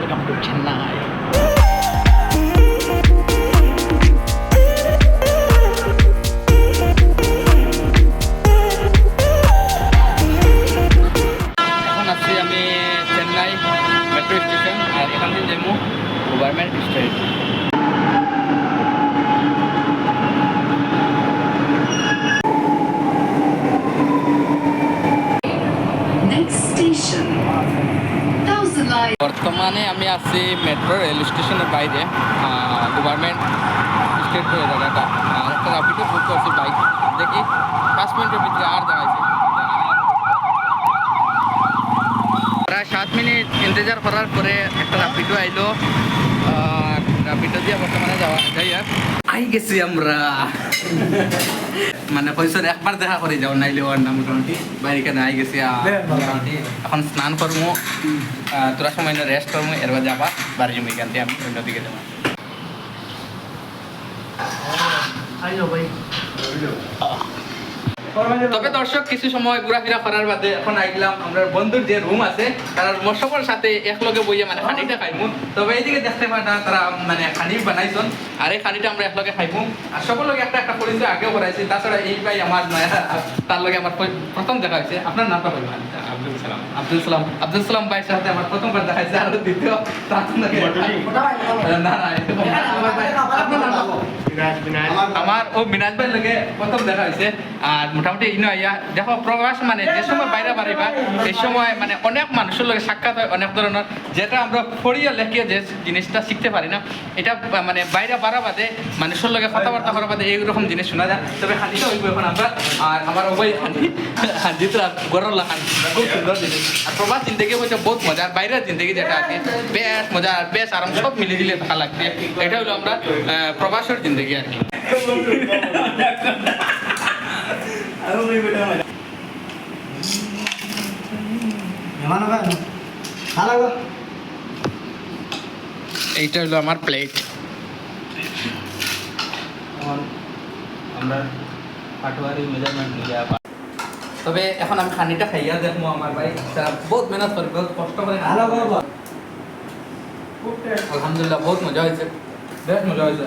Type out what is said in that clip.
welcome to Chennai. আমি Chennai metro station আর এখান থেকে যাব গভর্নমেন্ট বর্তমানে আমি আছি মেট্রো রেল স্টেশনের বাইরে গভর্নমেন্ট স্টেট হয়ে জায়গাটা আর একটা রাপিডো বুক করছি বাইক দেখি, পাঁচ মিনিটের ভিতরে আর দেখাইছে। প্রায় সাত মিনিট ইন্তজার করার পরে একটা রাপিডো আইলো। রাপিডো দিয়ে বর্তমানে যাওয়া যাই আর আই গেছি আমরা। মানে পয়সার একবার দেখা করে যাও নাইলে ওর নাম মোটামুটি। বাইরে কেন আই গেছি মোটামুটি। এখন স্নান করব তোরা সময় রেস্ট করব এরবার যাবা বাড়ি জমি কেন আমি অন্যদিকে যাব তবে দর্শক কিছু সময় ঘোরাফেরা করার বাদে এখন আইলাম আমরা বন্ধুর যে রুম আছে তারা মশকর সাথে একলগে বইয়ে মানে খানিটা খাইমু। তবে এইদিকে দেখতে পাটা তারা মানে খানি বানাইছন। আর এই খানিটা আমরা একলগে খাইমু। আর সকলকে একটা একটা পরিচয় আগেও করাইছি তাছাড়া এই ভাই আমার নয়া তার লগে আমার পরি- প্রথম দেখা হয়েছে। আপনার নামটা বলবেন? আব্দুল সালাম। আব্দুল সালাম। আব্দুল সালাম ভাইয়ের সাথে আমার প্রথমবার দেখা হয়েছে আর দ্বিতীয়। তার লগে- না না এটা আমার ভাই- আপনার বিনাজ আমার ও মিনাজ ভাই লগে প্রথম দেখা হয়েছে আর মোটামুটি ইনো ইয়া দেখো প্রবাস মানে যে সময় বাইরে বাড়িবা এই সময় মানে অনেক মানুষের লগে সাক্ষাৎ হয় অনেক ধরনের। যেটা আমরা পড়িয়া লেখিয়ে যে জিনিসটা শিখতে পারি না এটা মানে বাইরে বাড়া বাদে মানুষের লগে কথাবার্তা করা বাদে এইরকম জিনিস শোনা যায়। তবে হাঁদিটা হইব এখন আমরা। আর আমার ওই হাঁদি হাঁদিটা গরল হাঁদি খুব সুন্দর জিনিস। আর প্রবাস জিন্দগি হচ্ছে বহুত মজা আর বাইরের জিন্দগি যেটা আছে বেশ মজা আর বেশ আরাম সব মিলে দিলে ভালো লাগছে এটা হলো আমরা আহ, প্রবাসের জিন্দগি। আর কি। এইটা হলো আমার প্লেট আমরা পাটোয়ারি মেজারমেন্ট নিয়ে তবে এখন আমি খানিটা খাইয়া দেখব আমার ভাই। বহুত মেহনত করে বহুত কষ্ট করে আলহামদুলিল্লাহ বহুত মজা হয়েছে। বেশ মজা হয়েছে।